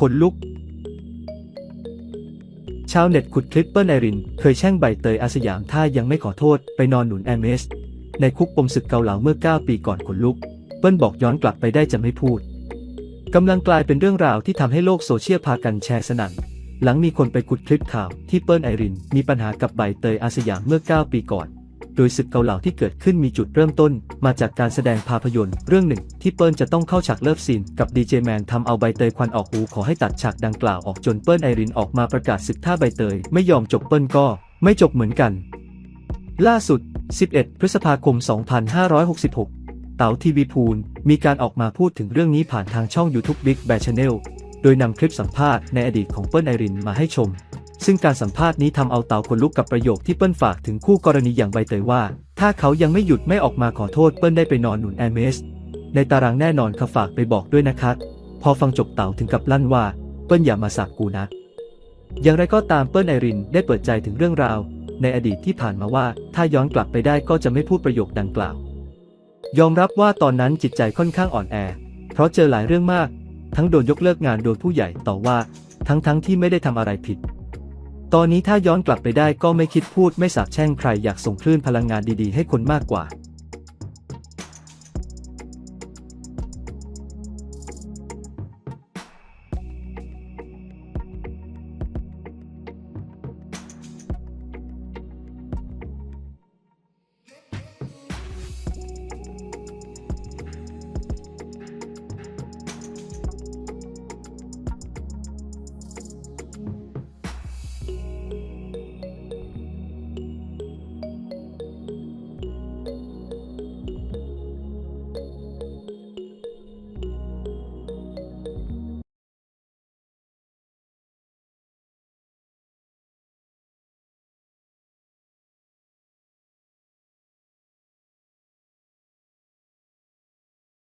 ขนลุก ชาวเน็ตขุดคลิปเปิ้ลไอริน เคยแช่งใบเตยอาสยามถ้ายังไม่ขอโทษไปนอนหนุนแอมเมสในคุกปมศึกเกาเหลาเมื่อ 9 ปีก่อนขนลุก เปิ้ลบอกย้อนกลับไปได้จะไม่พูดกำลังกลายเป็นเรื่องราวที่ทำให้โลกโซเชียลพากันแชร์สนั่น หลังมีคนไปขุดคลิปข่าวที่เปิ้ลไอริน มีปัญหากับใบเตยอาสยามเมื่อ 9 ปีก่อน โดยศึกเกาเหล่าที่เกิดขึ้นมีจุดเริ่มต้น มาจากการแสดงภาพยนตร์เรื่องหนึ่ง ที่เปิ้ลจะต้องเข้าฉากเลิฟซีนกับดีเจแมนทำเอาใบเตยควันออกหูขอให้ตัดฉากดังกล่าวออกจนเปิ้ลไอรินออกมาประกาศศึกถ้าใบเตย ไม่ยอมจบเปิ้ลก็ ไม่จบเหมือนกัน ล่าสุด 11 พฤษภาคม 2566 เต๋าทีวีพูลมีการออกมาพูดถึงเรื่องนี้ผ่านทางช่อง YouTube Big Bang Channel โดยนำคลิปสัมภาษณ์ในอดีตของเปิ้ลไอรินมาให้ชม ซึ่งการสัมภาษณ์นี้ทำเอาเต๋าขนลุกกับประโยคที่เปิ้ลฝากถึงคู่กรณีอย่างใบเตยว่า ถ้าเขายังไม่หยุดไม่ออกมาขอโทษเปิ้ลได้ไปนอนหนุนแอมเมสในตารางแน่นอนเขาฝากไปบอกด้วยนะครับพอฟังจบเต๋าถึงกับลั่นว่า เปิ้ลอย่ามาสักกูนะ อย่างไรก็ตามเปิ้ลไอรินได้เปิดใจถึงเรื่องราว ในอดีตที่ผ่านมาว่า ถ้าย้อนกลับไปได้ก็จะไม่พูดประโยคดังกล่าว ยอมรับว่าตอนนั้นจิตใจค่อนข้างอ่อนแอ เพราะเจอหลายเรื่องมาก ทั้งโดนยกเลิกงานโดนผู้ใหญ่ต่อว่า ทั้งๆทที่ไม่ได้ทำอะไรผิด ตอนนี้ถ้าย้อนกลับไปได้ก็ไม่คิดพูดไม่สาบแช่งใครอยากส่งคลื่นพลังงานดีๆ ให้คนมากกว่า